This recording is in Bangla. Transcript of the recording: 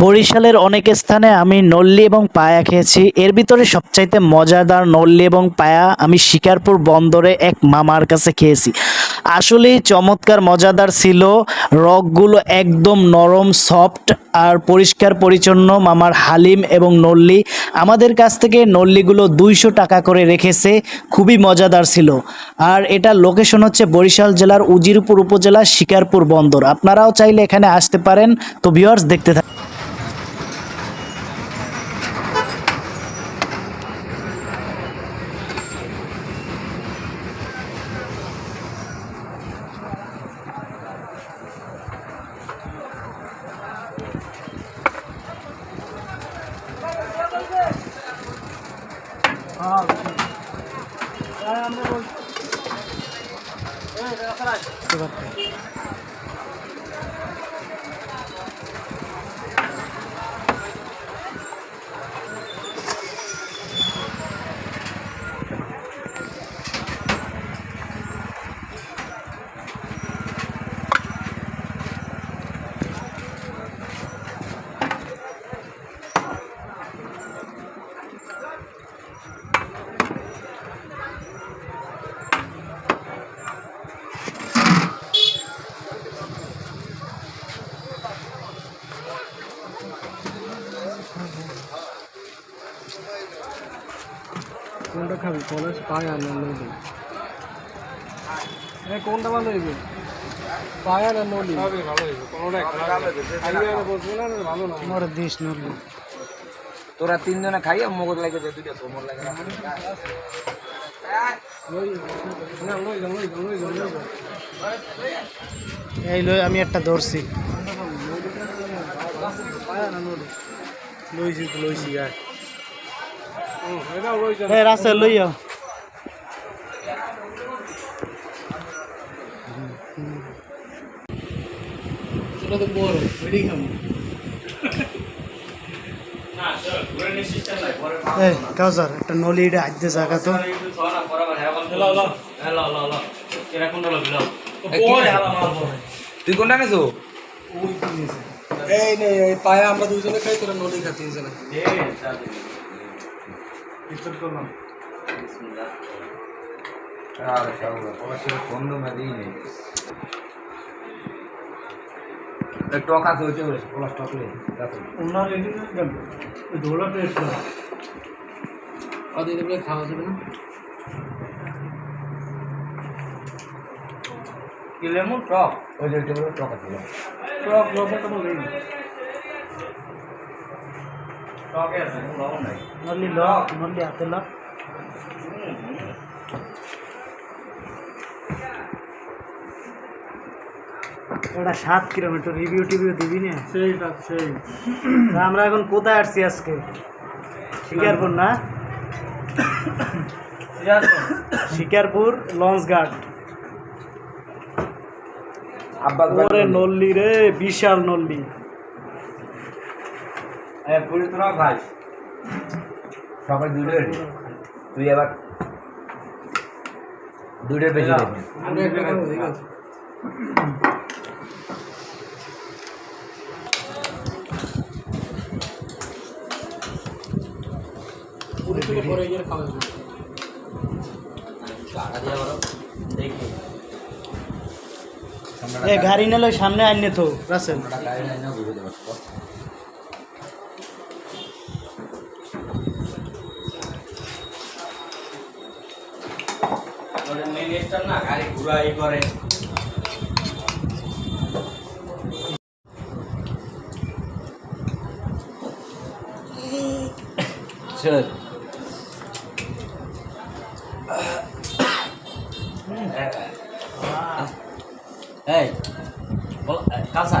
বরিশালের অনেক স্থানে আমি নল্লি এবং পায়া খেয়েছি। এর ভিতরে সবচাইতে মজাদার নল্লি এবং পায়া আমি শিকারপুর বন্দরে এক মামার কাছে খেয়েছি। আসলেই চমৎকার, মজাদার ছিল। রকগুলো একদম নরম, সফট আর পরিষ্কার পরিচ্ছন্ন। মামার হালিম এবং নল্লি আমাদের কাছ থেকে নল্লিগুলো দুইশো টাকা করে রেখেছে। খুবই মজাদার ছিল। আর এটা লোকেশন হচ্ছে বরিশাল জেলার উজিরপুর উপজেলার শিকারপুর বন্দর। আপনারাও চাইলে এখানে আসতে পারেন। তো ভিউয়ার্স দেখতে থাকুন। হবে কোনটা খাবি? কলেজ পায়া না নলি এ কোনটা ভালো হইবে? পায়া না নলি ভালো না ভালো না। আমার দেশ নলি তোরা তিনজনে খাইয়া মগজ লাগে যে দুইটা তোমর লাগে এই লই আমি একটা ধরছি। পায়া না নলি লইছি লইছি আয়। এই রাসেল লইয়া কাউসার একটা নলি এটা আজকে জায়গা তো তুই কোনটা নেছো এই নে এই পায়া আমরা দুইজনে খাই তোরা নলি খা তিনজনে বন্ধু মেদি নেই। টক আছে হচ্ছে প্লাস টক নেই ওনার দোলা টেস্ট করা কদিন বলে খাওয়া যাবে না? কি লেমন টক। ওই যে টক আছে টক। লবণ তো বলেই টকে আছে? লবণ নাই। নলি ল নলি হাতে ল। এটা সাত কিলোমিটার রিভিউ টিভিউ দিবি না? সেইটা সেই। আমরা এখন কোথায় আসছি আজকে? শিকারপুর না? শিকারপুর। লঞ্চ ঘাট। আব্বাস নল্লি রে বিশাল নল্লি পুরি তোরা ভাই। সবাই দুটো তুই দুটোর বেশি পুরি পরে গাড়ি নিলে সামনে আইনে তো। রাসেল না গাড়ি ঘুরাই করে। চল এই বল কাঁচা